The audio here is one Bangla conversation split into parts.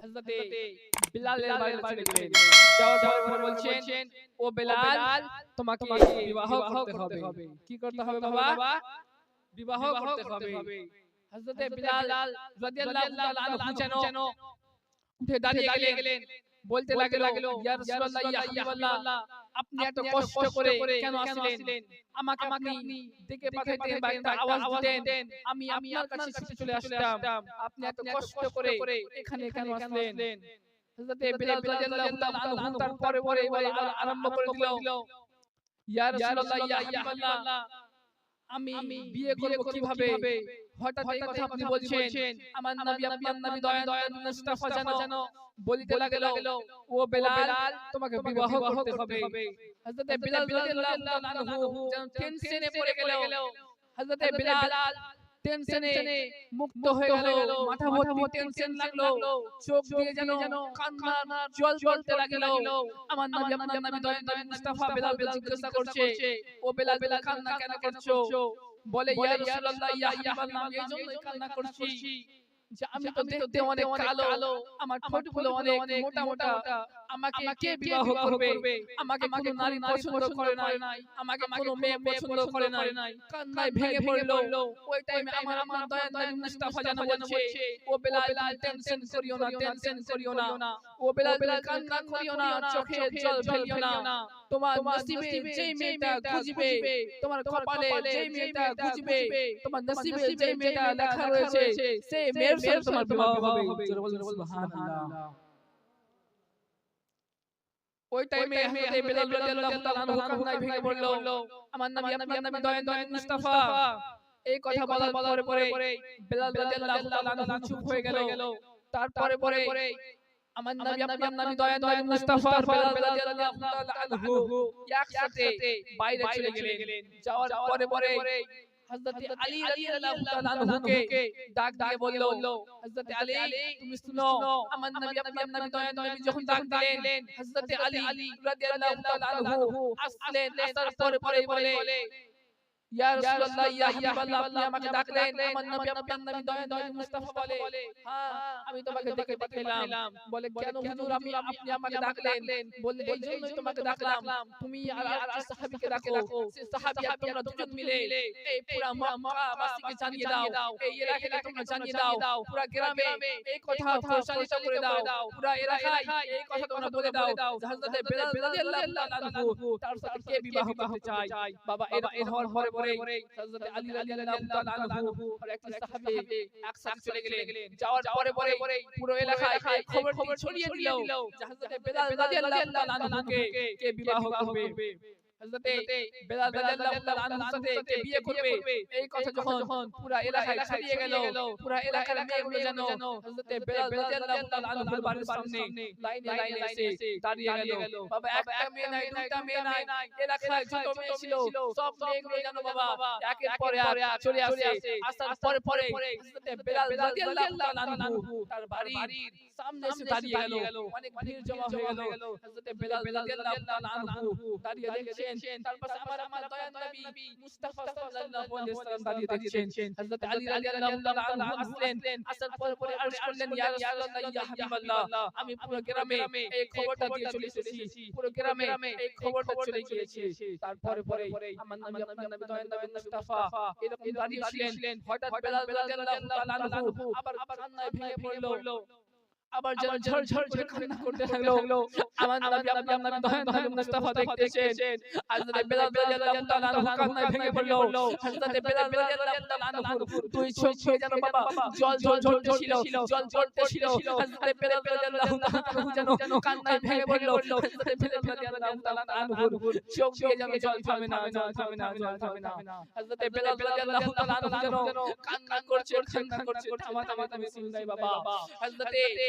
হযরতে বিলালের বাড়িতে চলে গেলেন যাওয়ার পরে বলছেন ও বিলাল তোমাকে বিবাহ করতে হবে কি করতে হবে বাবা বিবাহ করতে হবে হযরতে বিলাল রাদিয়াল্লাহু তাআলা আনহু যেন উঠে দাঁড়িয়ে গেলেন বলতে লাগল ইয়া রাসূলুল্লাহ ইয়া হাবিবাল্লাহ আপনি এত কষ্ট করে কেন আসলেন? আমাকে আপনি ডেকে পাঠাইতেন বা একটা আওয়াজ দিতেন আমি আপনার কাছে ছুটে চলে আসতাম। আপনি এত কষ্ট করে এখানে কেন আসলেন? হযরতে বিলাল রাদিয়াল্লাহু তাআলা আনহু তার পরে পরে আরম্ভ করে দিল ইয়া রাসূলুল্লাহ ইয়া হাবিবাল্লাহ আমি বিয়ে করব কীভাবে? হঠাৎ এই কথা আপনি বলছেন আমার নবী আপনার নবী দয়া দয়া মুস্তাফা জানো বলিতে লাগল ও বেলাল তোমাকে বিবাহ করতে হবে। হযরতে বিলাল রাদিয়াল্লাহু আনহু যেন টেনশনে পড়ে গেল। হযরতে বিলাল টেনশনে মুক্ত হয়ে গেল। মাথা ভর্তি টেনশন লাগল। চোখ দিয়ে যেন কান্না জল জ্বলতে লাগল। আমার নবী আপনার নবী দয়া নবী মুস্তাফা বেলাল জিজ্ঞাসা করছে ও বেলাল বেলাল কান্না কেন করছ? বলে ইয়া রাসূলুল্লাহ ইয়া হাবিবাল্লাহ আমি কান্না করছি যে আমি তো দেখতে অনেক কালো আমার ঠোঁটগুলো অনেক মোটা মোটা আমাকে কে বিবাহ করবে? আমাকে কোনো নারী পছন্দ করে নাই। আমাকে কোনো মেয়ে পছন্দ করে নাই। কান্নায় ভেঙে পড়ল। ওই টাইমে আমার আমার দয়া মুস্তাফা জানা বলছে ও বেলাল টেনশন করিও না টেনশন করিও না। ও বেলাল বেলাল কান্না করিও না চোখে জল ফেলিও না। তোমার নসিবে যেই মেয়েটা খুঁজবে তোমার কপালে যেই মেয়েটা খুঁজবে তোমার নসিবে যেই মেয়েটা লেখা রয়েছে সেই মেয়ের সাথে তোমার বিবাহ হবে সুবহানাল্লাহ ওই টাইমে হযরত বিলাল রাদিয়াল্লাহু তাআলা কান্নায় ভেঙে পড়ল। আমার নবী আপনার নবী দয়া দয়া মুস্তাফা। এই কথা বলার বলার পরে বিলাল রাদিয়াল্লাহু তাআলা চুপ হয়ে গেল। তারপরে পরে আমার নবী আপনার নবী দয়া দয়া মুস্তাফা বিলাল রাদিয়াল্লাহু তাআলা আনহু একসাথে বাইরে চলে গেলেন। যাওয়ার পরে পরে হযরত আলী রাদিয়াল্লাহু তাআলা আনহুকে ডাক দিয়ে বলল হযরত আলী তুমি শুনো আমার নবী আপনার নবী দয়া নবী যখন ডাক দিলেন হযরত আলী রাদিয়াল্লাহু তাআলা আনহু আসলেন আসার পরে পরে বলে ইয়া রাসূলুল্লাহ ইয়া হাবিবাল্লাহ আপনি আমাকে ডাকলেন আমার নবী আপনার নবী দয়া দয়া মুস্তাফা বলে। হ্যাঁ আমি তোমাকে ডেকে পাঠাইলাম বলে কেন হুজুর আমি আপনি আমাকে ডাকলেন? বলে এই জন্যই তোমাকে ডাকলাম। তুমি আর আর সাহাবীকে ডাকো। সে সাহাবী তোমরা দুজন মিলে এই পুরা মক্কা জানিয়ে দাও। এই এলাকাকে তোমরা জানিয়ে দাও। পুরা গ্রামে এই কথা প্রসারিত করে দাও। পুরা এলাকায় এই কথা তোমরা বলে দাও। হযরত বিলাল রাদিয়াল্লাহু তাআলা তার সাথে কে বিবাহ করতে চায় বাবা এর হওয়ার পরে পরে হযরত আলী রাদিয়াল্লাহু তাআলা আনহু আর একটা সাহাবী একসাথে চলে গেলেন। যাওয়ার পরে পরে পুরো এলাকায় খবর খবর ছড়িয়ে দিল যে হযরত বেলাল রাদিয়াল্লাহু তাআলা কে বিবাহ করবে? হযরতে বেলাল রাদিয়াল্লাহু তাআলা সাথে বিয়ে করবে এই কথা যখন পুরা এলাকায় ছড়িয়ে গেল পুরা এলাকার মেয়েগুলো যেন হযরতে বেলাল রাদিয়াল্লাহু আনহুর বাড়ির সামনে লাইনে লাইনে এসে দাঁড়িয়ে গেল। বাবা একটা মেয়ে নাই দুইটা মেয়ে নাই। এলাকায় যত মেয়ে ছিল সব মেয়েগুলো যেন বাবা একের পরে এক চলে আসে আসার পরে পরে হযরতে বেলাল রাদিয়াল্লাহু আনহু তার বাড়ির সামনে এসে দাঁড়িয়ে গেল। অনেক ভিড় জমা হয়ে গেল। হযরতে বেলাল রাদিয়াল্লাহু আনহু দাঁড়িয়ে দেখছেন তারপর আমার আমার দয়ার নবী মুস্তাফা সাল্লাল্লাহু আলাইহি ওয়াসাল্লাম দাঁড়িয়ে দেখছেন হযরত আলী রাদিয়াল্লাহু তাআলা আসলেন আসার পর পরে আরশ করলেন ইয়া রাসূলুল্লাহ ইয়া হাবিবাল্লাহ আমি পুরো গ্রামে এই খবরটা দিয়ে চলে এসেছি পুরো গ্রামে এই খবরটা চলে গিয়েছে তারপরে পরে আমার নবী আপনার নবী দয়ার নবী মুস্তাফা এরকম দাঁড়িয়ে ছিলেন হঠাৎ বেলাল রাদিয়াল্লাহু তাআলা আবার কান্নায় ভেঙে পড়ল আবার যেন ঝড় ঝড় ঝড় কান্না করতে লাগল আমার নবী আপনার নবী দয়ার নবী মুস্তাফা দেখতেছেন হযরত বেলাল রাদিয়াল্লাহু তাআলা আনহু কান্নায় ভেঙে পড়ল হযরত বেলাল রাদিয়াল্লাহু তাআলা আনহু দুই চোখ ছুঁয়ে যেন বাবা জল জল ঝরতেছিল জল ঝরতেছিল হযরত বেলাল রাদিয়াল্লাহু তাআলা আনহু যেন কান্নায় ভেঙে পড়ল। হযরত বেলাল রাদিয়াল্লাহু তাআলা আনহু চোখ দিয়ে যেন জল থামে না জল থামে না জল থামে না হযরত বেলাল রাদিয়াল্লাহু তাআলা আনহু যেন কান্না করছে কান্না করছে থামা থামা থামে শুনলাই বাবা হযরত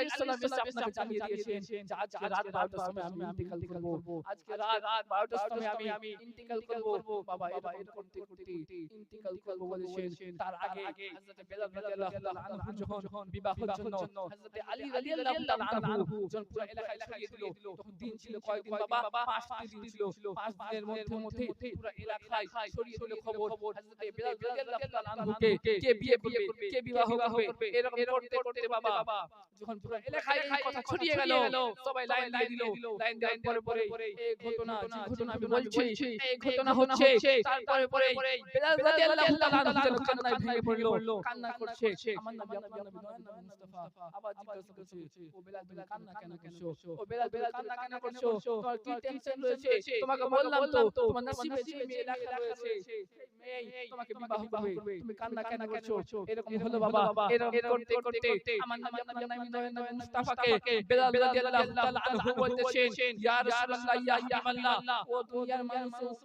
আলাইহিস আপনাকে জানিয়ে দিয়েছেন যে আজকে রাত 12টার সময় আমি ইন্তেকাল করব। আজকে রাত 12টার সময় আমি ইন্তেকাল করব। বাবা এটা করতে করতে ইন্তেকাল করব বলেছেন। তার আগে হযরত বেলাল রাদিয়াল্লাহু আনহু যখন বিবাহের জন্য হযরত আলী রাদিয়াল্লাহু আনহু যখন পুরো এলাকায় ছড়িয়ে দিল তখন দিন ছিল কয়দিন বাবা পাঁচটি দিন ছিল পাঁচ দিনের মধ্যে মধ্যে পুরো এলাকায় ছড়িয়ে দিল খবর। হযরত বেলাল রাদিয়াল্লাহু আনহুকে কে বিয়ে করবে কে বিবাহ করবে এরকম করতে করতে বাবা যখন পুরো এলাকায় এই কথা ছড়িয়ে গেল। সবাই লাইন দিয়ে দিল। লাইন দেওয়ার পরে পরে এই ঘটনা যে ঘটনা আমি বলছি এই ঘটনা হচ্ছে তারপরে পরে বেলাল রাদিয়াল্লাহু তাআলা কান্নায় ভেঙে পড়ল। কান্না করছে। আমার নবী আপনার নবী মুস্তাফা। আবার জিজ্ঞাসা করছে ও বেলাল তুমি কান্না কেন করছ? ও বেলাল বেলাল কান্না কেন করছ? তোমার কি টেনশন রয়েছে? তোমাকে বললাম তো তোমার নসিবে যে মেয়ে লেখা রয়েছে মেয়ে তোমাকে বিবাহ করবে তুমি কান্না কেন করছ এরকম হলো বাবা এরকম করতে করতে আমার নবী আপনার নবী নবী মুস্তাফাকে বেলাল রাদিয়াল্লাহু তাআলা আনহু বলতেছেন ইয়া রাসূলুল্লাহ ইয়া হাবিবাল্লাহ ও দুনিয়ার মানুষ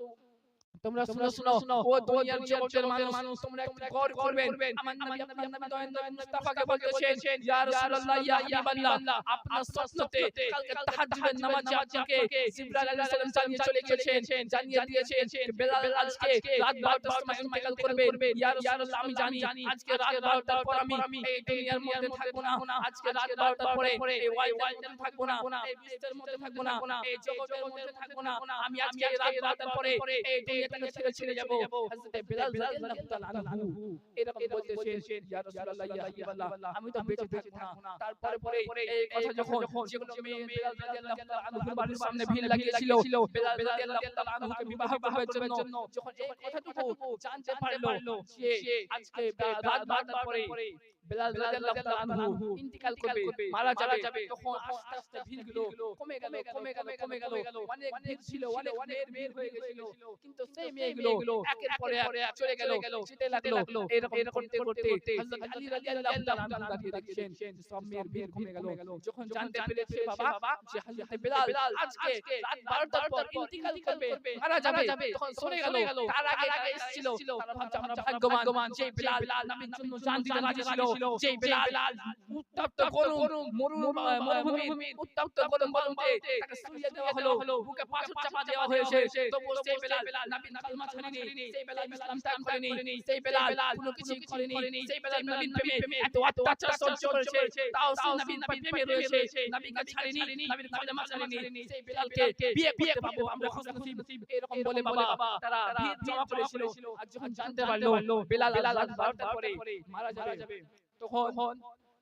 তোমরা শুনো শুনো ও দুনিয়ার জগতের মানুষ তোমরা একটু গৌর করবেন। আমার নবী আপনার নবী দয়ান নবী মুস্তাফাকে বলতেছেন ইয়া রাসূলুল্লাহ ইয়া হাবিবাল্লাহ। আপনার স্বপ্নতে কালকে তাহাজ্জুদের নামাজে আপনাকে জিবরাইল আলাইহিস সালাম জানিয়ে চলে গেছেন জানিয়ে দিয়েছেন বেলাল আজকে রাত 12টার সময় ইন্তেকাল করবে ইয়া রাসূলুল্লাহ আমি জানি। আজকে রাত 12টার পর আমি এই দুনিয়ার মধ্যে থাকব না। আজকে রাত 12টার পরে এই ওয়াইল্ডের মধ্যে থাকব না এই বিশ্বের মধ্যে থাকব না এই জগতের মধ্যে থাকব না। আমি আজকে রাত 12টার পরে এই দুনিয়া থেকে ছেড়ে ছেড়ে যাব। হযরত বেলাল রাদিয়াল্লাহু তাআলা আনহু এরকম বলতেছেন ইয়া রাসূলুল্লাহ ইয়া হাবিবাল্লাহ। আমি তো বেঁচে থাকব না। তারপরে পরে এই কথা যখন যেগুলো মেয়ে বেলাল রাদিয়াল্লাহু তাআলা আনহুর বাড়ির সামনে ভিড় লাগিয়েছিল বেলাল রাদিয়াল্লাহু তাআলা আনহুকে বিবাহ করার জন্য যখন এই কথাটুকু জানতে পারল যে আজকে রাত 12টার পরে বেলাল রাদিয়াল্লাহু আনহু ইন্তিকাল করবে মারা যাবে। তখন আস্তে আস্তে ভিড়গুলো কমে গেল কমে গেল কমে গেল অনেক ভিড় ছিল অনেক অনেক ভিড় হয়ে গেছিল। কিন্তু সেই মেয়েগুলো একের পরে এক চলে গেল যেতে লাগল এরকম এরকম করতে করতে হযরত আলী রাদিয়াল্লাহু আনহু দাঁড়িয়ে দেখছেন সব মেয়ের ভিড় কমে গেল। যখন জানতে পেরেছে বাবা যে হযরত বেলাল আজকে রাত 12টার পর ইন্তিকাল করবে মারা যাবে তখন সরে গেল তার আগে আগে এসেছিল তারা ভাবছে আমরা ভাগ্যবান যে বেলাল নবীর জন্য জান দিতে রাজি ছিল যে বেলাল উত্তপ্ত গরম মরুভূমি উত্তপ্ত গরম বলতে তাকে সুরিয়ে দেওয়া হলো বুকে পাথর চাপা দেওয়া হয়েছে। তবু সেই বেলাল নবীর কালমা ছাড়েনি সেই বেলাল ইসলাম ত্যাগ করেনি সেই বেলাল কোনো কিছু করেনি। সেই বেলাল নবীর প্রেমে এত অত্যাচার সহ্য করেছে তাও সেই নবীর প্রেমে রয়েছে। নবীকে ছাড়েনি নবীর কালমা ছাড়েনি সেই বেলালকে বিয়ে বিয়ে পাবো আমরা খুশ নসিব এরকম বলে বাবা তারা ভিড় জমা করেছিল আর যখন জানতে পারল বেলাল রাত 12টার পরে মারা যাবে তখন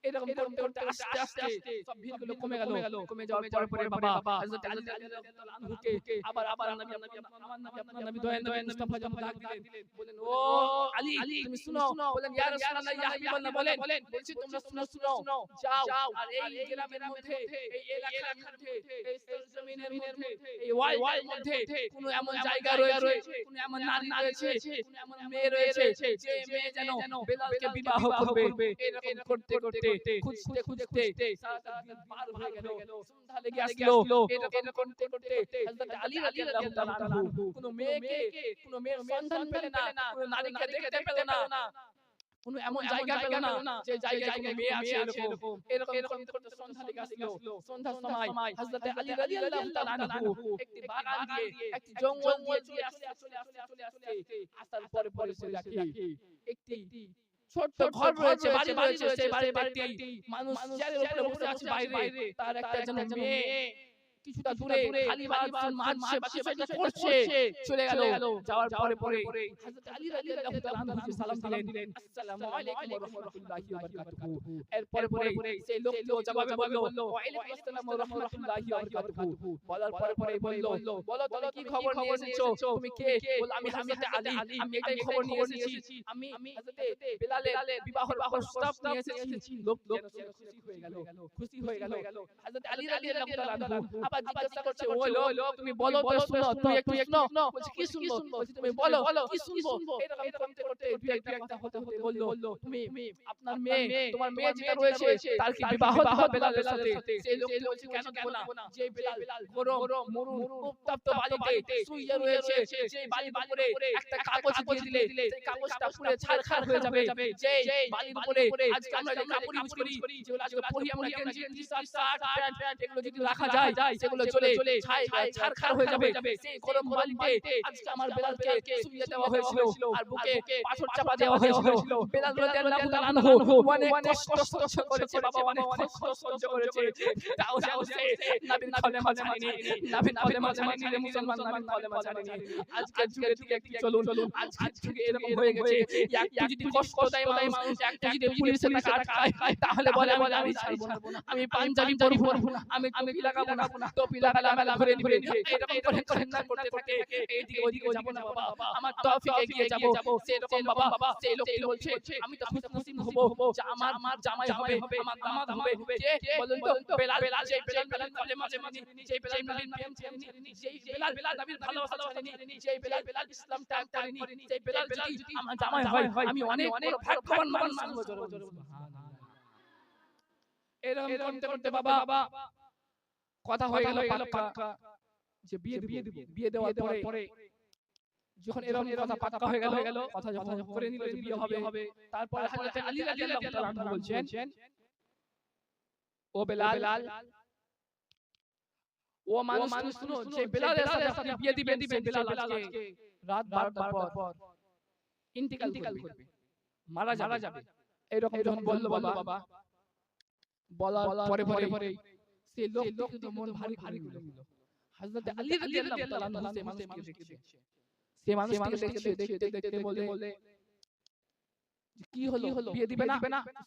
এরকম করতে করতে আস্তে আস্তে সব ভিড়গুলো কমে গেল কমে যাওয়ার পরে পরে বাবা হযরত আলী রাদিয়াল্লাহু আনহুকে আবার আবার নবী নবী আমার নবী আপনার নবী দয়ান দয়ান মুস্তাফা যখন ডাক দিলেন বলেন ও আলী তুমি শুনো। বলেন ইয়া রাসূলুল্লাহ ইয়া হাবিবাল্লাহ বলেন বলছি তোমরা শুনো শুনো যাও। আর এই গ্রামের মধ্যে এই এলাকার মধ্যে এই সরজমিনের মধ্যে এই ওয়াইল্ডের মধ্যে কোন এমন জায়গা রয়েছে কোন এমন নারী রয়েছে কোন এমন মেয়ে রয়েছে যে মেয়ে যেন বেলালকে বিবাহ করবে এরকম করতে করতে খুঁজতে খুঁজতে সারাটা পার হয়ে গেল। সন্ধ্যা লেগে আসলো। এরকম করতে করতে হযরত আলী রাদিয়াল্লাহু তাআলা কোন মেয়েকে কোন মেয়ের সন্ধান পেলে না কোন নারীকে দেখতে পেলে না। কোন এমন জায়গা পেল না যে জায়গায় কোনো মেয়ে আছে এরকম। এরকম। এরকম করতে সন্ধ্যা লেগে আসলো। সন্ধ্যার সময় হযরত আলী রাদিয়াল্লাহু তাআলা আনহু একটি বাগান দিয়ে একটি জঙ্গল দিয়ে চলে আসছে চলে আসছে চলে আসছে আসার পরে পরে সে দেখে একটি ছোট্ট ঘর রয়েছে বাড়ি রয়েছে সেই বাড়িতে একটি মানুষ উপরে বসে আছে বাইরে। তার একটা যেন মেয়ে। কিছুটা দূরে খালি বাদ মারছে বা করছে চলে গেল যাওয়ার পরে পরে হযরত আলী রাদিয়াল্লাহু তাআলা সালাম দিলেন আসসালামু আলাইকুম ওয়া রাহমাতুল্লাহি ওয়া বারাকাতুহু। এরপরে পরে পরে সেই লোকটিও জবাবে বলল ওয়া আলাইকুম আসসালাম ওয়া রাহমাতুল্লাহি ওয়া বারাকাতুহু। বলার পরে পরে বলল বলো তুমি কি খবর নিয়ে এসেছ তুমি কে বল আমি হযরত আলী আমি এটাই খবর নিয়ে এসেছি আমি হযরত বিলালের বিবাহের প্রস্তাব নিয়ে এসেছি লোক লোক খুশি হয়ে গেল খুশি হয়ে গেল হযরত আলী রাদিয়াল্লাহু তাআলা আবার জিজ্ঞাসা করছে ও লোক তুমি বলো তো শুনো তুমি একটু শুনো। বলছি কি শুনব? বলছি তুমি বলো কি শুনব? এরকম করতে করতে দুই একটা কথা হতে হতে বলল। তুমি আপনার মেয়ে তোমার মেয়ে যেটা রয়েছে তার কি বিবাহ দাও বেলালের সাথে? সেই লোক বলছে কেন দেব না যে বেলাল গরম মরুন উত্তপ্ত বালিতে শুয়ে রয়েছে সেই বালির উপরে একটা কাগজ দিয়ে দিলে সেই কাগজটা পুরো ছারখার হয়ে যাবে যে বালির উপরে আজকে আমরা যে কাপড় ইউজ করি যেগুলো আজকে পরি আমরা গেঞ্জি টি-শার্ট শার্ট প্যান্ট এগুলো যদি রাখা যায় সেগুলো চলে ছাই ছারখার হয়ে যাবে। সেই গরম বালিতে আজকে আমার বেলালকে দেওয়া হয়েছিল। আর বুকে পাথর চাপা দেওয়া হয়েছিল। বেলাল রাদিয়াল্লাহু তাআলা আনহু। অনেক কষ্ট সহ্য করেছে বাবা অনেক কষ্ট সহ্য করেছে। তাও তাও সে। নবীর কলেমা জানেনি নবীর কলেমা জানেনি রে মুসলমান নবীর কলেমা জানেনি আজকে যুগে যুগে একটু চলুন। যুগে এরকম হয়ে গেছে। একটু যদি কষ্ট দেয় মানুষ একটু যদি টাকা আটকায় তাহলে বলে আমি আমি ছাড়বো না আমি পাঞ্জাবি পরবো না আমি টুপি লাগাবো না টুপি লাগালে আমি ঘুরে দিবে এরকম করে করে করতে করতে এইদিকে ওইদিকে যাব না বাবা। আমার তৌফিক এগিয়ে যাব। সেরকম বাবা সেই লোকটি বলছে? আমি তো খুশি নসিব হব। যে আমার আমার জামাই হবে। আমার দামাদ হবে। কে? বলুন তো। বেলাল বেলাল যে বেলাল বেলাল বলে মাঝে মাঝে যে বেলাল নবীর প্রেম ছেড়েনি সেই বেলাল বেলাল নবীর ভালোবাসা ছেড়েনি সেই বেলাল বেলাল ইসলাম ত্যাগ করেনি সেই বেলাল বেলাল যদি আমার জামাই হয় আমি অনেক বড় ভাগ্যবান মানুষ মানবো এরকম করতে করতে বাবা কথা হয়ে গেল পাক্কা। যে বিয়ে বিয়ে দিব বিয়ে দেওয়ার পরে যখন এরকম কথা পাক্কা হয়ে গেল গেল কথা যখন করে নিল যে বিয়ে হবে হবে তারপর হযরত আলী রাদিয়াল্লাহু তাআলা বলছেন ও বেলাল ও মানুষ মানুষ শুনো যে বেলালের সাথে আপনি বিয়ে দিবেন দিবেন বেলাল আজকে রাত 12টার পর। ইন্তিকাল করবে। মারা যাবে। এরকম যখন বলল বাবা বলার পরে পরে সেই লোক তো মন ভারী ভারী হলো হযরত আলী রাদিয়াল্লাহু তাআলা আনহু সেই মানুষকে দেখছে সেই মানুষকে দেখছে দেখতে দেখতে বলে কি হলো? বিয়ে দিবে না?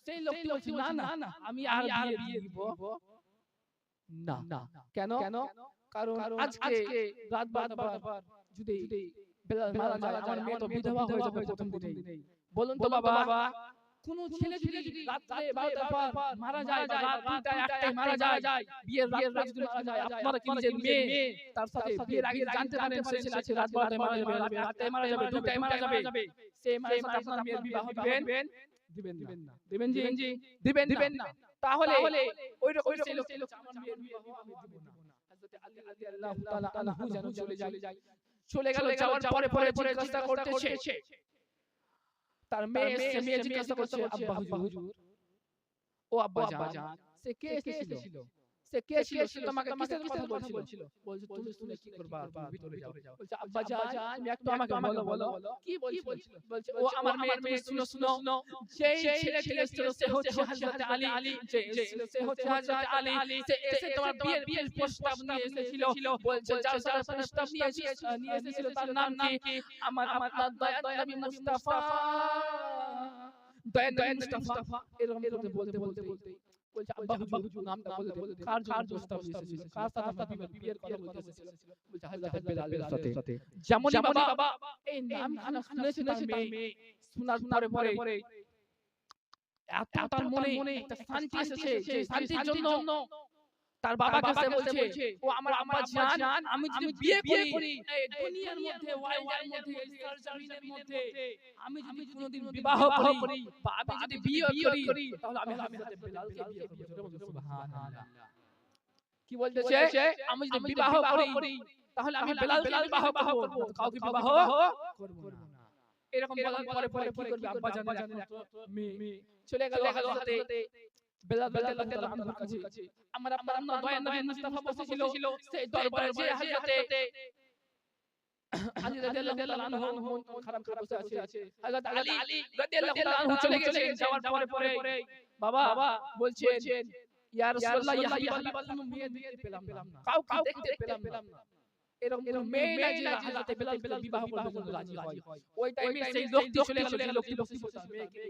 সেই লোকটি বলছে না না আমি আর বিয়ে দিব। না। কেন? কেন? কারণ আজকে রাত বারবার যদি বেলাল মারা যায় আমার মেয়ে তো বিধবা হয়ে যাবে প্রথম দিনেই। বলুন তো বাবা। কোন ছেলে যদি রাত্রে 12টার পর মারা যায় বা রাত 2টায় 1টায় মারা যায় বিয়ের যদি মারা যায় আপনারা কি মেয়ে? তার সাথে বিয়ের আগে জানতে পারেন সে ছেলে আছে রাত 12টায় মারা যাবে রাত 8টায় মারা যাবে 2টায় মারা যাবে। সে মায়ের সাথে আপনার মেয়ের বিবাহ দিবেন? দিবেন না। দিবেন জি দিবেন দিবেন না। তাহলে ওই রকম সেই লোক আমার মেয়ের বিবাহ আমি দিব না। হযরত আলী রাদিয়াল্লাহু তাআলা আনহু যেন চলে যায়। চলে গেল যাওয়ার পরে পরে পরে জিজ্ঞাসা করতেছে। তার মেয়ে এসে মেয়ে জিজ্ঞাসা করছে আব্বা হুজুর ও আব্বা জান সে কে এসেছিল সে কে ছিল? সে তোমাকে কিসের কথা বলছিল? বলছে তুমি শুনে কি করবা? ভিতরে যাও। বলছে আব্বা জান তুমি একটু আমাকে বলো বলো কি বলছিল? বলছে ও আমার মেয়ের মেয়ে শুনো শুনো। যেই ছেলে ছেলে ছিল সে হচ্ছে হযরত আলী। আলী। যে সে হচ্ছে হযরত আলী। সে এসে তোমার বিয়ের বিয়ের প্রস্তাব নিয়ে এসেছিল। বলছে যাও যাও প্রস্তাব নিয়ে নিয়ে এসেছিল তার নাম কি? আমার আমার দয়া দয়া নবী মুস্তাফা দয়া দয়া মুস্তাফা। এরকম বলতে বলতে বলতে বলছে আব্বা হুজুর নামটা বলে বলে কার কার প্রস্তাব এসেছিল? কার সাথে আপনার বিয়ের কথা বলতে এসেছিল বলছে হযরত বেলালের সাথে। যেমন বাবা এই নাম খানা শুনেছে তার মেয়ে? শোনার পরে পরে। এত তার মনে একটা শান্তি এসেছে যে শান্তির জন্য তার বাবা কাছে বলছে ও আমার আব্বা জান আমি যদি বিয়ে করি এই দুনিয়ার মধ্যে ওয়াইল্ডের মধ্যে সার্জারিনের মধ্যে আমি যদি কোনোদিন বিবাহ করি বা আমি যদি বিয়ে করি তাহলে আমি হযরত বেলালকে বিয়ে করব। সুবহানাল্লাহ। কি বলতেছে? আমি যদি বিবাহ করি তাহলে আমি বেলালকে বিবাহ করব। কাউকে বিবাহ করব না। এরকম বলার পরে পরে কি করবে? আব্বা জান মেয়ে চলে গেল হাতে বেলাল রাদিয়াল্লাহু আনহুর কাছে আমার আপনার আম্মা দয়া নবী মুস্তাফা বসেছিল সেই দরবারে যে হযরতে আলী রাদিয়াল্লাহু আনহু মন খারাপ করে বসে আছে। হযরত আলী রাদিয়াল্লাহু আনহু চলে গেলেন যাওয়ার পরে পরে। বাবা বলছেন ইয়া রাসূলুল্লাহ ইয়া হাবিবাল্লাহ মেয়ে দেখতে পেলাম না। কাউকে দেখতে পেলাম না। এরকম মেয়ে নাই যে হযরত বেলাল বেলাল বিবাহ করবে জন্য রাজি হয়। ওই টাইমে সেই লোকটি চলে গেল যে লোকটি বসে বসে মেয়েকে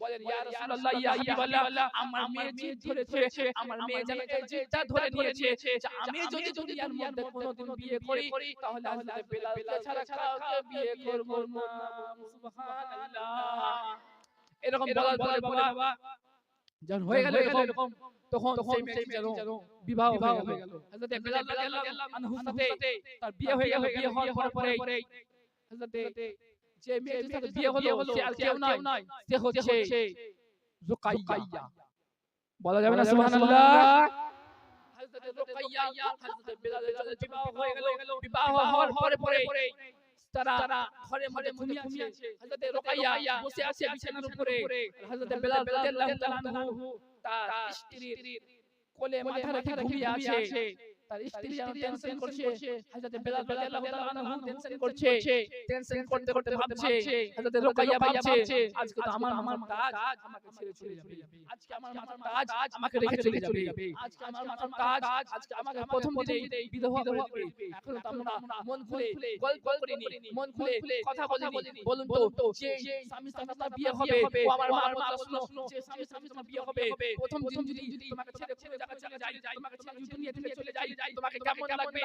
বলেন ইয়া রাসূলুল্লাহ ইয়া হাবিবাল্লাহ আমার মেয়ে জিদ ধরেছে আমার মেয়ে যেন জিদটা ধরে নিয়েছে যে আমি যদি দুনিয়ার মধ্যে কোনোদিন বিয়ে করি তাহলে হযরত বেলালকে ছাড়া কাউকে বিয়ে করব না। সুবহানাল্লাহ। এরকম বলার পরে বাবা যখন হয়ে গেল এরকম তখন সেই যেন বিবাহ হয়ে গেল। হযরত বেলাল রাদিয়াল্লাহু আনহু সাথে তার বিয়ে হয়ে গেল বিয়ে হওয়ার পরে হযরত যে মেয়েটির সাথে বিয়ে হলো সে আর কেউ নয় সে হচ্ছে রুকাইয়া বলা যাবে না সুবহানাল্লাহ? হযরত রুকাইয়া হযরত বেলালের সাথে বিবাহ হয়ে গেল বিবাহ হওয়ার পরে পরে তারা ঘরে মধ্যে ঘুমিয়ে আছে। হযরত রুকাইয়া বসে আছে বিছানার উপরে। হযরত বেলাল রাদিয়াল্লাহু আনহু তার স্ত্রীর কোলে মাথা রেখে ঘুমিয়ে আছে। তার স্ত্রী যেন টেনশন করছে হযরত বেলাল রাদিয়াল্লাহু তাআলা আনহু টেনশন করছে টেনশন করতে করতে ভাবছে হযরত রুকাইয়া ভাবছে আজকে তো আমার মামার কাজ আমাকে ছেড়ে চলে যাবে আজকে আমার মাথার কাজ আমাকে রেখে চলে যাবে আজকে আমার মাথার কাজ আজকে আমাকে প্রথম দিনেই বিধবা করে এখন তো আমরা মন খুলে গল্প করিনি মন খুলে কথা বলিনি বলুন তো যে স্বামী স্বামী সাথে বিয়ে হবে ও আমার মার মা শুনো যে স্বামী স্বামী সাথে বিয়ে হবে প্রথম দিন যদি তোমাকে ছেড়ে চলে যাবে চলে যাই তোমাকে ছেড়ে দুনিয়া থেকে চলে যাই তোমাকে কেমন লাগবে?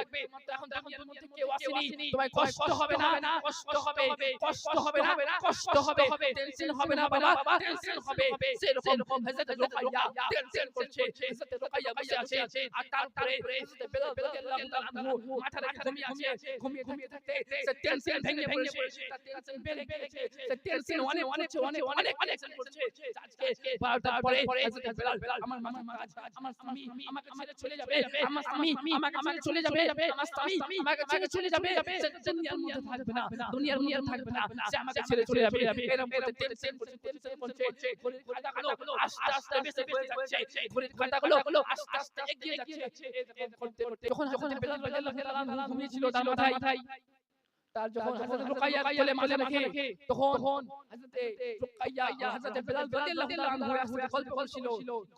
এখন দুনিয়ার মধ্যে কেউ আসেনি। তোমার কষ্ট হবে না? কষ্ট হবে। কষ্ট হবে না? কষ্ট হবে। টেনশন হবে না বাবা? টেনশন হবে। সেরকম হযরত রুকাইয়া টেনশন করছে। হযরত রুকাইয়া বসে আছে। আর তারপরে হযরত বেলাল রাদিয়াল্লাহু তাআলা মাথা রেখে ঘুমিয়ে আছে। ঘুমিয়ে ঘুমিয়ে থাকতে সে টেনশন ভেঙে পড়েছে। তার টেনশন বেড়ে গেছে সে টেনশন অনেক অনেক অনেক অনেক অনেক করছে আজকে বারোটার পরে হযরত বেলাল আমার কাজ আমার স্বামী আমাকে ছেড়ে চলে যাবে আমার স্বামী আমাকে ছেড়ে চলে যাবে আমার স্বামী আমাকে ছেড়ে চলে যাবে দুনিয়ার মধ্যে থাকবে না দুনিয়ার মধ্যে থাকবে না সে আমাকে ছেড়ে চলে যাবে এরকম করতে টেনশন করছে টেনশন করছে ঘড়ির কাঁটাগুলো আস্তে আস্তে বেশি হয়ে যাচ্ছে ঘড়ির কাঁটাগুলো আস্তে আস্তে এগিয়ে যাচ্ছে যখন যখন বেলাল রাদিয়াল্লাহু তাআলা ঘুমিয়েছিল তার মাথায় তার যখন হযরত রুকাইয়া কোলে মাথা রেখে তখন হযরত রুকাইয়া হযরত বেলাল রাদিয়াল্লাহু আনহু আসলে গল্প করছিল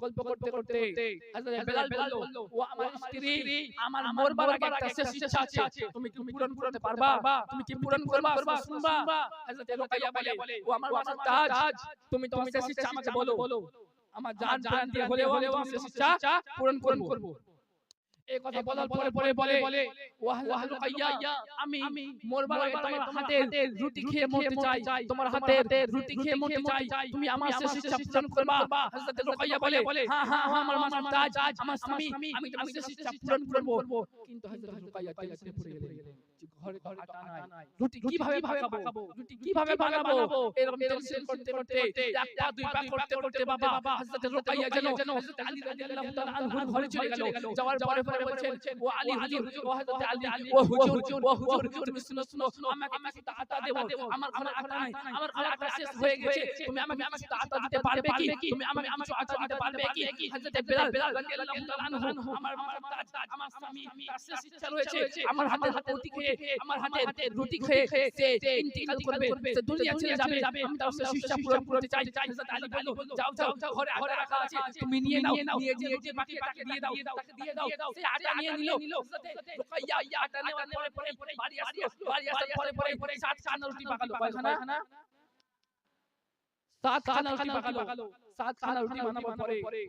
গল্প করতে করতে হযরত বেলাল বলল ও আমার স্ত্রী আমার মরবার আগে একটা শেষ ইচ্ছা আছে। তুমি কি পূরণ করতে পারবা? তুমি কি পূরণ করবা? শুনবা। হযরত রুকাইয়া বলে ও আমার মাথার তাজ তুমি তোমার শেষ ইচ্ছা আমাকে বলো। আমার জান জান দিয়ে হলেও আমি শেষ ইচ্ছা পূরণ করব। এই কথা বলার পরে পরে বলে আমি মরবার আগে তোমার হাতে রুটি খেয়ে মরতে চাই তোমার হাতে রুটি খেয়ে মরতে চাই তুমি আমার শেষ ইচ্ছা পূরণ করবা হযরত রুকাইয়া বলে হ্যাঁ হ্যাঁ আমার মাথার আমার স্বামী আমি তোমার শেষ ইচ্ছা পূরণ করব। কিন্তু হযরত রুকাইয়া টেনশনে পড়ে গেলেন। যে ঘরে ঘরে আটা নাই। রুটি কীভাবে ভাগাবো রুটি কীভাবে ভাগাবো এরকম টেনশন করতে করতে এক পা দুই পা করতে করতে বাবা হযরত রুকাইয়া যেন হযরত আলী রাদিয়াল্লাহু তাআলা আনহুর ঘরে চলে গেল। যাওয়ার পরে পরে বলছেন ও আলী হুজুর ও হযরত আলী ও হুজুর ও হুজুর তুমি শুনো শুনো আমাকে আমাকে আটা দেবো আমার ঘরে আটা নাই আমার ঘরে আটা শেষ হয়ে গেছে তুমি আমাকে আমাকে আটা দিতে পারবে কি তুমি আমাকে আমাকে আটা দিতে পারবে কি? হযরত বেলাল রাদিয়াল্লাহু তাআলা আনহু আমার তাজ আমার স্বামী তার শেষ ইচ্ছা রয়েছে আমার হাতে হাতে রুটি খেয়ে আমার হাতে রুটি খেয়ে সে ইন্তিকাল করবে সে দুনিয়া ছেড়ে যাবে আমি তার শেষ ইচ্ছা পূরণ করতে চাই হযরত আলী বলল যাও যাও ঘরে আটা রাখা আছে তুমি নিয়ে নাও নিয়ে যে যে বাকি তাকে দিয়ে দাও তাকে দিয়ে দাও সে আটা নিয়ে নিল রুকাইয়া আটা নেওয়ার পরে পরে বাড়ি আসলো বাড়ি আসার পরে পরে সাত খানা রুটি পাকালো কয়খানা সাত খানা রুটি পাকালো সাত খানা রুটি বানাবার পরে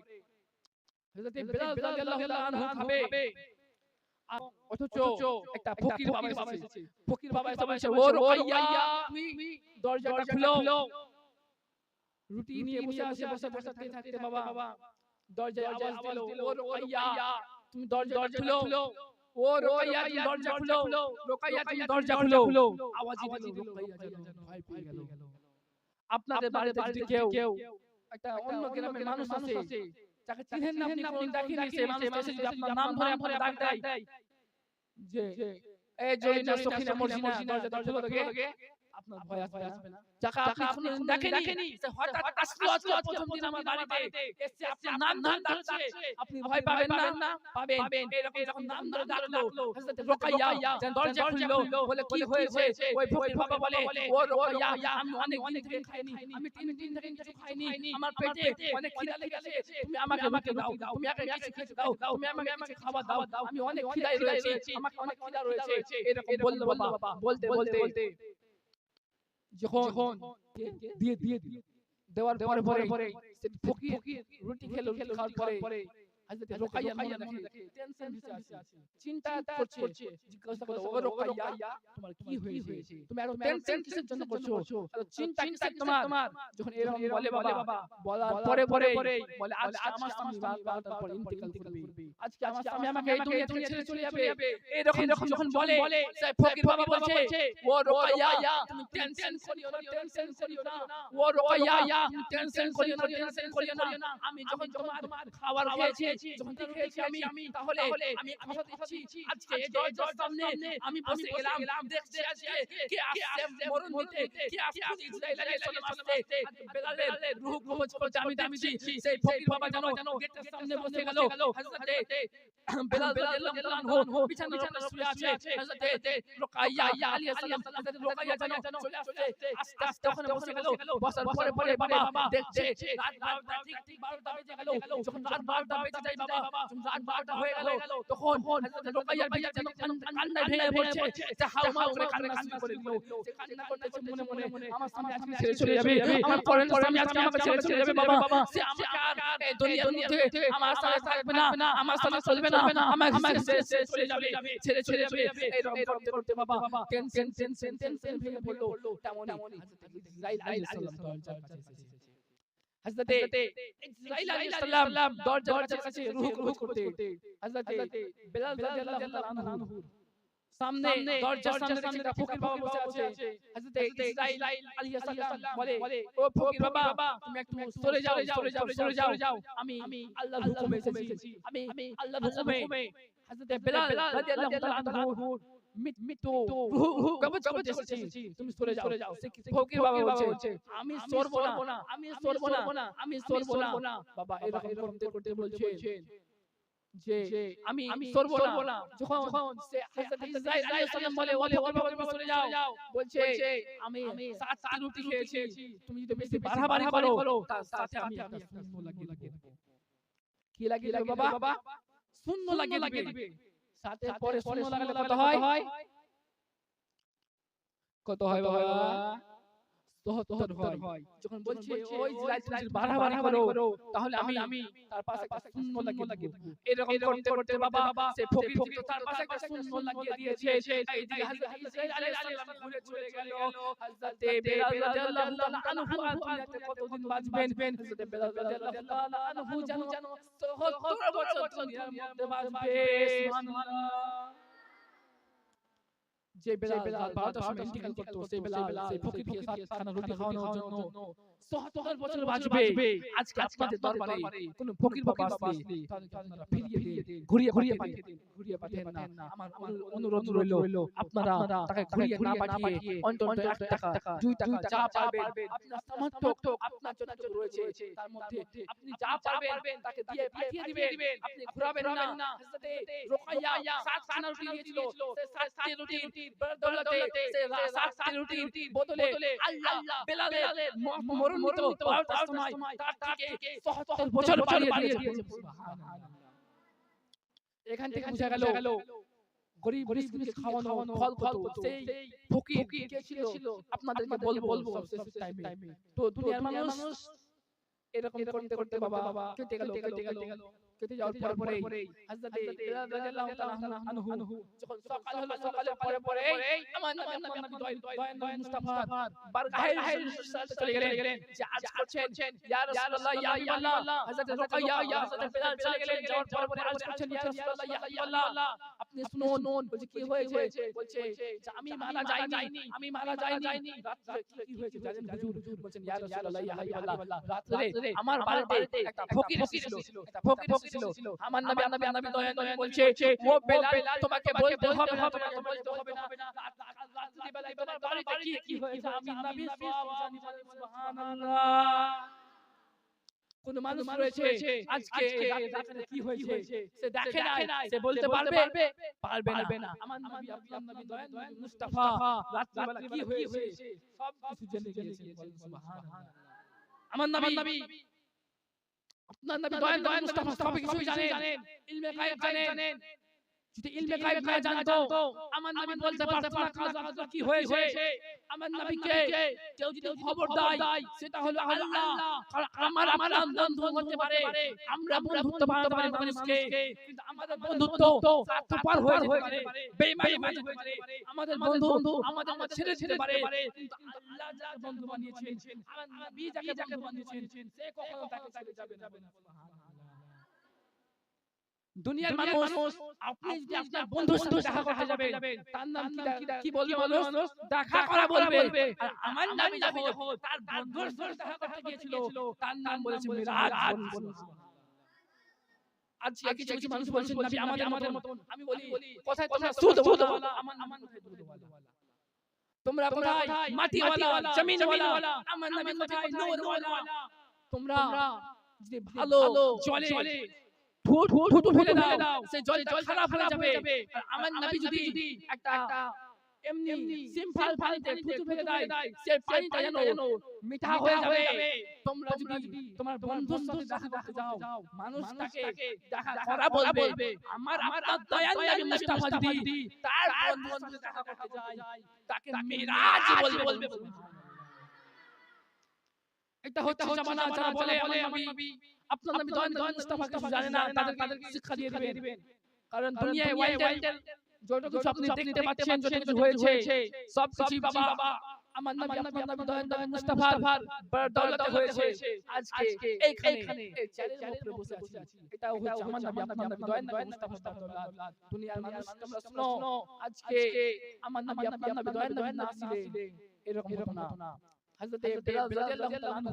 হযরত বেলাল রাদিয়াল্লাহু তাআলা আনহু খাবে অথচ একটা ফকির বাবা এসেছে। ফকির বাবা এসে ও রুকাইয়া তুমি দরজাটা খুলো। রুটি নিয়ে বসে আছে বসে থাকতে থাকতে বাবা। দরজায় আওয়াজ দিল ও রুকাইয়া তুমি দরজা খুলো। ও রুকাইয়া তুমি দরজা খুলো। রুকাইয়া তুমি দরজা খুলো। আওয়াজই দিল রুকাইয়া যেন ভয় পেয়ে গেল। আপনাদের বাড়িতে যদি কেউ একটা অন্য গ্রামের মানুষ আছে যাকে চিনেন না আপনি কোন দেখেন সেই মানুষ এসে যদি আপনার নাম ধরে আপনার ডাক দেয় যে এই জলিনা সখিনা মর্জিনা দরজা দরজা খুলো আপনার ভয় আসবে না যাকে আপনি কোনোদিন দেখেনি হঠাৎ আসলো আজকে প্রথম দিন আমার বাড়িতে। এসে আপনার নাম নাম ডাকছে আপনি ভয় পাবেন না। পাবেন এরকম যখন নাম ধরে ডাকলো হযরত রুকাইয়া যেন দরজা খুললো বলে কি হয়েছে? ওই ফকির বাবা বলে ও রুকাইয়া আমি অনেক অনেক দিন খাইনি আমি তিন দিন ধরে কিছু খাইনি আমার পেটে অনেক খিদা লেগেছে তুমি আমাকে আমাকে দাও তুমি আমাকে কিছু খেতে দাও তুমি আমাকে আমাকে খাবার দাও আমি অনেক খিদায় রয়েছে আমাকে অনেক খিদা রয়েছে এরকম বলল বাবা বলতে বলতে যখন দিয়ে দিয়ে দিয়ে দেওয়ার পরে পরে ফকির রুটি খেলো খেলো খাওয়ার পরে। হযরত রুকাইয়া মনে দেখে। টেনশন ভিতরে আছে। চিন্তা করছে। জিজ্ঞাসা করল ও রুকাইয়া তোমার কি হয়েছে? তুমি এত টেনশন কিসের জন্য করছ। চিন্তা কিসের তোমার? যখন এরকম বলে বাবা বলার পরে পরে বলে আজ আমার স্বামী বারবার পর ইন্তেকাল করবে। আজকে আমার স্বামী আমাকে এই দুনিয়া থেকে ছেড়ে চলে যাবে। এরকম এরকম যখন বলে সে ফকির বাবা বলছে ও রুকাইয়া তুমি টেনশন করিও না টেনশন করিও না ও রুকাইয়া তুমি টেনশন করিও না টেনশন করিও না আমি যখন তোমার খাবার খেয়েছি যখন খেয়েছি আমি তাহলে আমি কথা দিচ্ছি আজকে এই সামনে আমি বসে গেলাম দেখছি আজকে কে আসছে মরণ দিতে কে আসছে ইসরাইল আলাইহিস সালাম আসছে বেলালের রূহ কবজ করতে আমি দেখছি সেই ফকির বাবা জানো গেটের সামনে বসে গেল হযরতে বেলাল রাদিয়াল্লাহু আনহু বিছানা বিছানা শুয়ে আছে হযরতে রুকাইয়া আলাইহিস সালাম হযরত রুকাইয়া জানো চলে আসছে আস্তে আস্তে ওখানে বসে গেল বসার পরে পরে বাবা দেখছে রাত 12টা ঠিক ঠিক 12টা বেজে গেল যখন রাত 12টা বেজে যায় বাবা রাত 12টা হয়ে গেল। তখন হযরত ভাইয়া যেন কান্নায় ভেঙে পড়ছে সে হাউমাউ করে কান্না শুরু করে দিল। সে কান্না করতেছে মনে মনে আমার সামনে আজকে ছেড়ে চলে যাবে আমার পরের স্বামী আজকে আমাকে ছেড়ে চলে যাবে বাবা। সে আমাকে আর এই দুনিয়ার মধ্যে আমার সাথে থাকবে না আমার সাথে চলবে না আমাকে ছেড়ে চলে যাবে ছেড়ে চলে যাবে এই রকম করতে করতে বাবা টেনশন টেনশন টেনশন ভেঙে পড়ল তেমনই ইসরাইল আলাইহিস সালাম দরজার কাছে এসেছে হযরতে ইসরাইল আলাইহিস সালাম দরজার কাছে রূহ কবজ করতে। হযরতে বেলাল রাদিয়াল্লাহু আনহু। সামনে দরজার সামনে একটা ফকির বাবা বসে আছে। হযরতে ইসরাইল আলাইহিস সালাম বলে ও ফকির বাবা তুমি একটু সরে যাও সরে যাও সরে যাও আমি আল্লাহর হুকুমে এসেছি। আমি আল্লাহর হুকুমে হযরতে বেলাল রাদিয়াল্লাহু আনহু মৃত্যু করতে এসেছি তুমি সরে যাও সে ফকির বাবা বলছে আমি সরব না আমি সরব না আমি সরব না। বাবা এরকম করতে করতে বলছেন যে আমি সরব না। যখন সে হযরত ইসরাইল আলাইহিস সালাম বলে বলে ও বাবা সরে যাও। বলছে আমি সাতটা রুটি খেয়েছি তুমি যদি বেশি বাড়াবাড়ি করো তার সাথে আমি একটা শূন্য লাগিয়ে দেব। কি লাগিয়ে দেব বাবা? শূন্য লাগিয়ে দিবে সাথে পরে শূন্য লাগালে কত হয়? কত হয়? বাবা? সহত্তর হয়। যখন বলছে ওই জিলায় বাড়াবাড়ি করো তাহলে আমি আমি তার পাশে একটা শূন্য লাগিয়ে দেব। এরকম করতে করতে বাবা সে ফকির ফকির তার পাশে একটা শূন্য লাগিয়ে দিয়েছে এইদিকে হযরত ইসরাইল আলাইহিস সালাম ঘুরে চলে গেল। হযরত বেলাল রাদিয়াল্লাহু তাআলা আনহু দুনিয়াতে কতদিন বাঁচবেন? হযরত বেলাল রাদিয়াল্লাহু তাআলা আনহু জানো 70 বছর দুনিয়ার মধ্যে বাঁচবে। সুবহানাল্লাহ। যে বেলাল রাত বারোটার সময় ইন্তিকাল করতো সেই বেলাল সেই ফকিরকে সাতখানা রুটি খাওয়ানোর জন্য সত্তর বছর বাঁচবে। আজকে আপনাদের দরবারে কোন ফকির বাবা আসলে আপনারা ফিরিয়ে দিন ঘুরিয়ে ঘুরিয়ে পাঠিয়ে দিন ঘুরিয়ে পাঠিয়ে না। আমার অনুরোধ রইল আপনারা তাকে ঘুরিয়ে না পাঠিয়ে অন্তত এক টাকা দুই টাকা যা পারবেন আপনার সামর্থ্য আপনার যতটুকু রয়েছে তার মধ্যে আপনি যা পারবেন তাকে দিয়ে পাঠিয়ে দিবেন। আপনি ঘুরাবেন না। রুকাইয়া সাতখানা রুটি দিয়েছিল। সেই সাতটি রুটি বদলতে সেই সাতটি রুটি বদলে আল্লাহ বেলালের মরণিত বারোটার সময় তার থেকে 77 বছর বাড়িয়ে দিয়েছে এখান থেকে বোঝা গেল গরিব মিসকিনকে খাওয়ানো ফল কত সেই ফকির কে ছিল আপনাদেরকে বলব বলব। টাইমে। তো দুনিয়ার মানুষ এরকম করতে করতে বাবা কেটে গেল। কেটে গেল। কেটে যাওয়ার পরে পরে হযরত বেলাল রাদিয়াল্লাহু তাআলা আনহু যখন সকাল হলো সকালে পরে পরে আমার নবী আমার নবী দয়ান দয়ান মুস্তাফা বারগাহে চলে গেলেন যে আজ করছেন ইয়া রাসূলুল্লাহ ইয়া হাবিবাল্লাহ হযরত রুকাইয়া ইয়া হযরত বেলাল চলে গেলেন যাওয়ার পরে পরে আজ করছেন ইয়া রাসূলুল্লাহ ইয়া হাবিবাল্লাহ আপনি শুনুন বলছে কি হয়েছে বলছে যে আমি মারা যাইনি আমি মারা যাইনি রাতে কি হয়েছে জানেন হুজুর বলছেন ইয়া রাসূলুল্লাহ ইয়া হাবিবাল্লাহ রাতে আমার বাড়িতে একটা ফকির ছিল একটা ফকির ছিল আমার নবী নবী নবী দয়া দয়া বলছে ও বেলাল তোমাকে বলতে হবে না তোমাকে বলতে হবে না। রাত্রি বেলায় তোমার বাড়িতে কি কি হয়েছে? আমি নবী সব জানি সুবহানাল্লাহ। কোন মানুষ রয়েছে আজকে কি হয়েছে সে দেখে নাই সে বলতে পারবে পারবে না। আমার নবী আপনার নবী দয়ান মুস্তাফা রাত্রি বেলা কি হয়েছে? সব কিছু জেনে গিয়েছেন সুবহানাল্লাহ। আমার নবী আপনার নবী দয়াল নবী মুস্তাফা সব কিছু জানেন ইলমে গায়েব জানেন যদি ইলমে গায়েব না জানতো আমার নবী বলতে পারতো না কাজ কাজ কি হয়েছে? আমার নবীকে কেউ যদি খবর দেয় সেটা হলো আল্লাহ আমার আমার বন্ধু হতে পারে আমরা বন্ধুত্ব বানাতে পারি মানুষকে কিন্তু আমাদের বন্ধুত্ব স্বার্থপর হয়ে যেতে পারে বেঈমানি হয়ে যেতে পারে আমাদের বন্ধু আমাদের মধ্যে ছেড়ে পারে কিন্তু আল্লাহ যাকে বন্ধু বানিয়েছেন আমার নবী যাকে বন্ধু বানিয়েছেন সে কখনো তাকে ছেড়ে যাবে না দুনিয়ার মানুষ আপনি যদি আপনার বন্ধুর সাথে দেখা করতে যাবেন তার নাম কি কি বলবে মানুষ? দেখা করা বলবে। আর আমার নাম যখন তার বন্ধুর সাথে দেখা করতে গিয়েছিল। তার নাম বলেছে মিরাজ। আজকে কিছু কিছু মানুষ বলছেন নবী আমাদের আমাদের মতন আমি বলি কোথায় তোমরা সুদ বলো আমার আমার কোথায় দুধ তোমরা কোথায়? মাটিওয়ালা জমিনওয়ালা। আমার নবী কোথায়? নূরওয়ালা। তোমরা যদি ভালো জলে ফুটু ফেলে দাও সেই জল জল খারাপ হয়ে যাবে আর আমার নবী যদি একটা এমনি সিম্পল পানিতে ফুটু ফেলে দেয় সেই পানিটা যেন মিঠা হয়ে যাবে তোমরা যদি তোমার বন্ধুর সাথে দেখা করতে যাও মানুষ তাকে দেখা করা বলবে আমার আমার দয়াল নবী মুস্তাফা যদি তার বন্ধুর সাথে দেখা করতে যায় তাকে মিরাজ বলবে বলবে এটা হচ্ছে জামানা যারা বলে নবী আপনার নবী দয়াল নবী মুস্তাফা কিছু জানে না তাদের তাদেরকে শিক্ষা দিয়ে দিবেন। কারণ দুনিয়ায় ওয়াইল্ডের যত কিছু আপনি দেখতে পাচ্ছেন যত কিছু হয়েছে সব কিছু বাবা। আমার নবী আপনার নবী দয়াল নবী মুস্তাফার বড় দৌলতে হয়েছে আজকে এইখানে এই চেয়ারের উপরে বসে আছি। এটা হচ্ছে আমার নবী আপনার নবী দয়াল নবী মুস্তাফার দৌলত। দুনিয়ার মানুষ তোমরা শুনো আজকে আমার নবী আপনার নবী দয়াল নবী না আসলে এরকম না হযরত রাদিয়াল্লাহু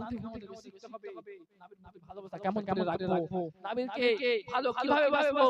থেকে আমাদের বেশি হবে। নবীর নবী ভালোবাসা কেমন করে রাখব? নবীকে ভালো কীভাবে বাসবো